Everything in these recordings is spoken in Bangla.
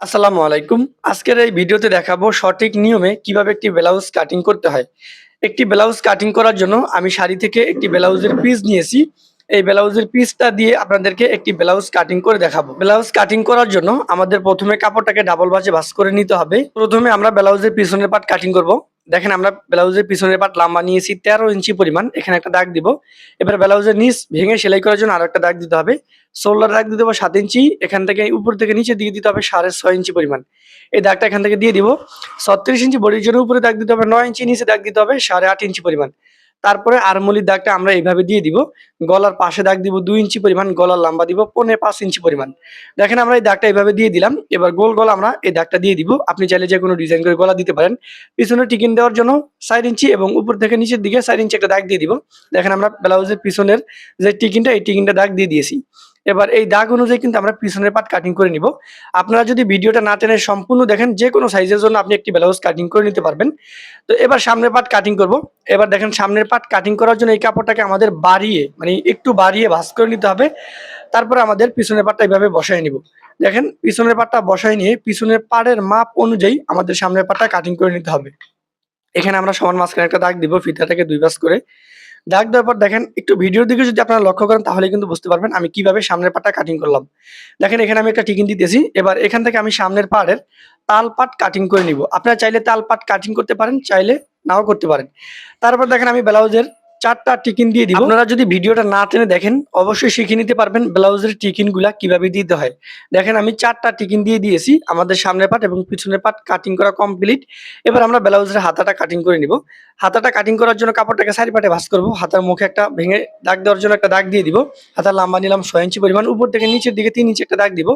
আসসালামু আলাইকুম। আজকের এই ভিডিওতে দেখাবো সঠিক নিয়মে কীভাবে একটি ব্লাউজ কাটিং করতে হয়। একটি ব্লাউজ কাটিং করার জন্য আমি শাড়ি থেকে একটি ব্লাউজের পিস নিয়েছি। এই ব্লাউজের পিসটা দিয়ে আপনাদেরকে একটি ব্লাউজ কাটিং করে দেখাবো। ব্লাউজ কাটিং করার জন্য আমাদের প্রথমে কাপড়টাকে ডাবল ভাঁজ করে নিতে হবে। প্রথমে আমরা ব্লাউজের পিছনের পার্ট কাটিং করব। দেখেন আমরা ব্লাউজের পিছনের পাট লম্বা নিয়েছি, তেরো ইঞ্চি পরিমাণ। এখানে একটা দাগ দিব। এবার ব্লাউজের নিচ ভেঙে সেলাই করার জন্য আরও একটা দাগ দিতে হবে। শোল্ডার দাগ দিতে হবে সাত ইঞ্চি, এখান থেকে উপর থেকে নিচে দিয়ে দিতে হবে সাড়ে ছয় ইঞ্চি পরিমাণ। এই দাগটা এখান থেকে দিয়ে দিব। ছত্রিশ ইঞ্চি বডির জন্য উপরে দাগ দিতে হবে, নয় ইঞ্চি নিচে দাগ দিতে হবে, সাড়ে আট ইঞ্চি পরিমাণ। তারপরে আরমলির দাগটা আমরা এইভাবে দিয়ে দিব। গলার পাশে দাগ দিব দুই ইঞ্চি পরিমাণ, গলার লম্বা দিব পনেরো পাঁচ ইঞ্চি পরিমাণ। দেখেন আমরা এই দাগটা এইভাবে দিয়ে দিলাম। এবার গোল গলা আমরা এই দাগটা দিয়ে দিব। আপনি চাইলে যে কোনো ডিজাইন করে গলা দিতে পারেন। পিছনে টিকিন দেওয়ার জন্য চার ইঞ্চি এবং উপর থেকে নিচের দিকে চার ইঞ্চি একটা দাগ দিয়ে দিব। দেখেন আমরা ব্লাউজের পিছনের যে টিকিনটা, এই টিকিনটা দাগ দিয়ে দিয়েছি। এবার এই দাগ অনুযায়ী কিন্তু আমরা পিছনের পাট কাটিং করে নিব। আপনারা যদি ভিডিওটা না টেনে সম্পূর্ণ দেখেন, যে কোনো সাইজের জন্য আপনি একটি ব্লাউজ কাটিং করে নিতে পারবেন। তো এবার সামনের পাট কাটিং করব। এবার দেখেন সামনের পাট কাটিং করার জন্য এই কাপড়টাকে আমাদের বাড়িয়ে মানে একটু বাড়িয়ে ভাঁজ করে নিতে হবে। তারপরে আমাদের পিছনের পাটটা এইভাবে বসায় নিব। দেখেন পিছনের পাটটা বসায় নিয়ে পিছনের পাড়ের মাপ অনুযায়ী আমাদের সামনের পাটটা কাটিং করে নিতে হবে। এখানে আমরা সমান মাঝখানে একটা দাগ দিব, ফিতাটাকে দুই পাশ করে। দাগ দেওয়ার পর দেখেন, একটু ভিডিওর দিকে যদি আপনারা লক্ষ্য করেন, তাহলে কিন্তু বুঝতে পারবেন আমি কীভাবে সামনের পাটটা কাটিং করলাম। দেখেন, এখানে আমি একটা টিকিন দিতেছি। এবার এখান থেকে আমি সামনের পাড়ের তাল পাট কাটিং করে নিব। আপনারা চাইলে তাল পাট কাটিং করতে পারেন, চাইলে নাও করতে পারেন। তারপর দেখেন, আমি ব্লাউজের চারটা টিকিন দিয়ে দিব। আপনারা যদি ভিডিওটা না টেনে দেখেন, অবশ্যই শিখে নিতে পারবেন ব্লাউজের টিকিনগুলা কীভাবে দিতে হয়। দেখেন, আমি চারটা টিকিন দিয়ে দিয়েছি, আমাদের সামনের পাট এবং পিছনের পাট কাটিং করা কমপ্লিট এবার আমরা ব্লাউজের হাতাটা কাটিং করে নিব। হাতাটা কাটিং করার জন্য কাপড়টাকে সারি পাটে ভাঁজ করব। হাতার মুখে একটা ভেঙে দাগ দেওয়ার জন্য একটা দাগ দিয়ে দিব। হাতার লম্বা নিলাম ছয় ইঞ্চি পরিমাণ, উপর থেকে নিচের দিকে তিন ইঞ্চি একটা দাগ দিব।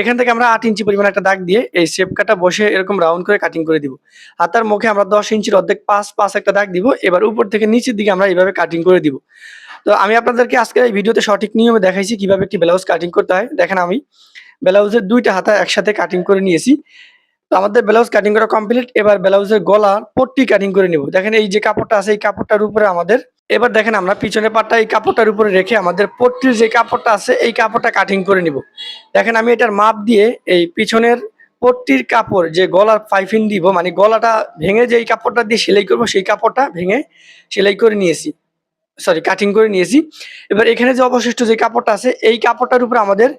এখান থেকে আমরা আট ইঞ্চি পরিমাণ একটা দাগ দিয়ে এই শেপ কাটা বসে এরকম রাউন্ড করে কাটিং করে দিব। হাতার মুখে আমরা দশ ইঞ্চির অর্ধেক পাঁচ পাঁচ একটা দাগ দিব। এবার উপর থেকে নিচের দিকে আমরা এইভাবে কাটিং করে দিব। তো আমি আপনাদেরকে আজকে এই ভিডিওতে সঠিক নিয়মে দেখাইছি কীভাবে একটি ব্লাউজ কাটিং করতে হয়। দেখেন আমি ব্লাউজের দুইটা হাতা একসাথে কাটিং করে নিয়েছি। তো আমাদের ব্লাউজ কাটিং করা কমপ্লিট এবার ব্লাউজের গলা পট্টি কাটিং করে নিব। দেখেন এই যে কাপড়টা আছে, এই কাপড়টার উপরে আমাদের, এবার দেখেন আমরা পিছনের পাটটা এই কাপড়টার উপরে রেখে আমাদের পট্টির যে কাপড়টা আছে, এই কাপড়টা কাটিং করে নিব। দেখেন আমি এটার মাপ দিয়ে এই পিছনের পট্টির কাপড় যে গলার পাইপিং দিব মানে গলাটা ভেঙে যে কাপড়টা দিয়ে সেলাই করব, সেই কাপড়টা ভেঙে সেলাই করে নিয়েছি। সরি কাটিং করে নিয়েছি। এবার এখানে যে অবশিষ্ট যে কাপড়টা আছে, এই কাপড়টার উপরে আমাদের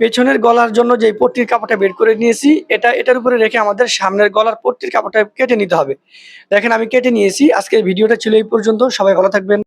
পেছনের গলার জন্য যে পট্টির কাপড়টা বের করে নিয়েছি, এটা, এটার উপরে রেখে আমাদের সামনের গলার পট্টির কাপড়টা কেটে নিতে হবে। দেখেন আমি কেটে নিয়েছি, আজকের ভিডিওটা ছিল এই পর্যন্ত, সবাই ভালো থাকবেন।